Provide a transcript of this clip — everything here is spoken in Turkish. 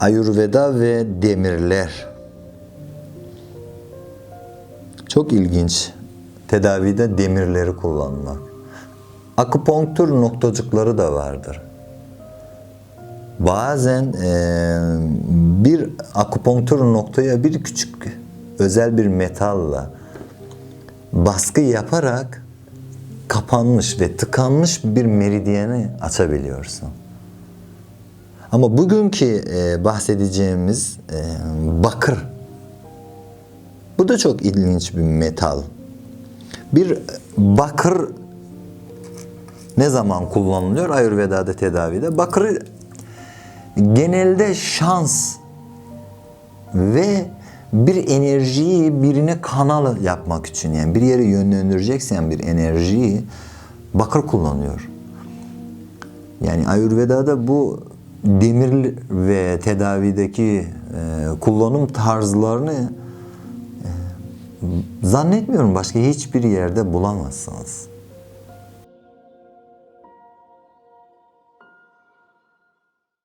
Ayurveda ve demirler. Çok ilginç. Tedavide demirleri kullanmak. Akupunktur noktacıkları da vardır. Bazen eee, bir akupunktur noktaya bir küçük özel bir metalla baskı yaparak kapanmış ve tıkanmış bir meridyeni açabiliyorsun. Ama bugünkü e, bahsedeceğimiz e, bakır. Bu da çok ilginç bir metal. Bir bakır ne zaman kullanılıyor Ayurveda'da tedavide? Bakır genelde şans ve bir enerjiyi birine kanal yapmak için yani bir yere yönlendireceksen bir enerjiyi bakır kullanıyor. Yani Ayurveda'da bu demir ve tedavideki e, kullanım tarzlarını e, zannetmiyorum başka hiçbir yerde bulamazsınız.